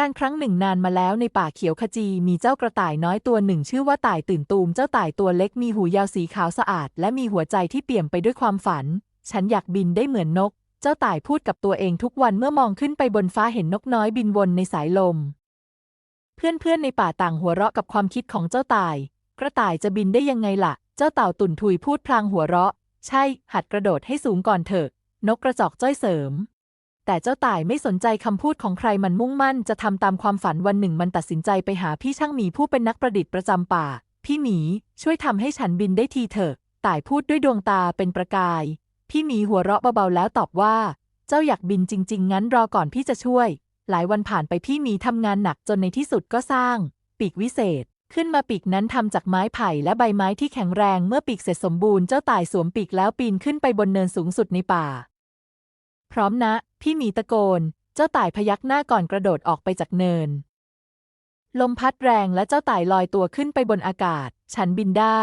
การครั้งหนึ่งนานมาแล้วในป่าเขียวขจีมีเจ้ากระต่ายน้อยตัวหนึ่ง ชื่อว่าต่ายตื่นตูม เจ้าต่ายตัวเล็กมีหูยาวสีขาวสะอาด และมีหัวใจที่เปี่ยมไปด้วยความฝัน ฉันอยากบินได้เหมือนนก เจ้าต่ายพูดกับตัวเองทุกวันเมื่อมองขึ้นไปบนฟ้าเห็นนกน้อยบินวนในสายลม เพื่อนๆในป่าต่างหัวเราะกับความคิดของเจ้าต่าย กระต่ายจะบินได้ยังไงล่ะ เจ้าเต่าตุ่นทุยพูดพลางหัวเราะ ใช่ หัดกระโดดให้สูงก่อนเถอะ นกกระจอกจ้อยเสริม แต่เจ้าต่ายไม่สนใจคำพูดของใครมันมุ่งมั่นจะทำตามความฝันวันหนึ่งมันตัดสินใจไปหาพี่ช่างหมีผู้เป็นนักประดิษฐ์ประจำป่า พี่หมี ช่วยทำให้ฉันบินได้ทีเถอะ ต่ายพูดด้วยดวงตาเป็นประกาย พี่หมีหัวเราะเบาๆแล้วตอบว่า เจ้าอยากบินจริง ๆ งั้นรอก่อนพี่จะช่วย หลายวันผ่านไปพี่หมีทำงานหนักจนในที่สุดก็สร้าง ปีกวิเศษ ขึ้นมาปีกนั้นทำจากไม้ไผ่และใบไม้ที่แข็งแรงเมื่อปีกเสร็จสมบูรณ์เจ้าต่ายสวมปีกแล้วปีนขึ้นไปบนเนินสูงสุดในป่า ร้อมนะ พี่หมีตะโกน เจ้าต่ายพยักหน้าก่อนกระโดดออกไปจากเนิน ลมพัดแรงและเจ้าต่ายลอยตัวขึ้นไปบนอากาศ ฉันบินได้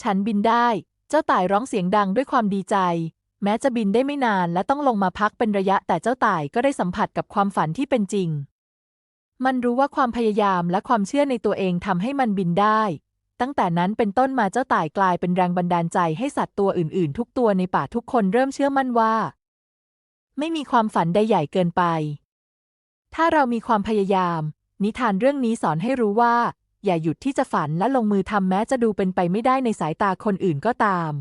ฉันบินได้ เจ้าต่ายร้องเสียงดังด้วยความดีใจ แม้จะบินได้ไม่นานและต้องลงมาพักเป็นระยะแต่เจ้าต่ายก็ได้สัมผัสกับความฝันที่เป็นจริง มันรู้ว่าความพยายามและความเชื่อในตัวเองทำให้มันบินได้ตั้งแต่นั้นเป็นต้นมาเจ้าต่ายกลายเป็นแรงบันดาลใจให้สัตว์ตัวอื่น ๆ ทุกตัวในป่าทุกคนเริ่มเชื่อมั่นว่า ไม่มีความฝันใดใหญ่เกินไป ถ้าเรามีความพยายาม นิทานเรื่องนี้สอนให้รู้ว่า อย่าหยุดที่จะฝันและลงมือทำแม้จะดูเป็นไปไม่ได้ในสายตาคนอื่นก็ตาม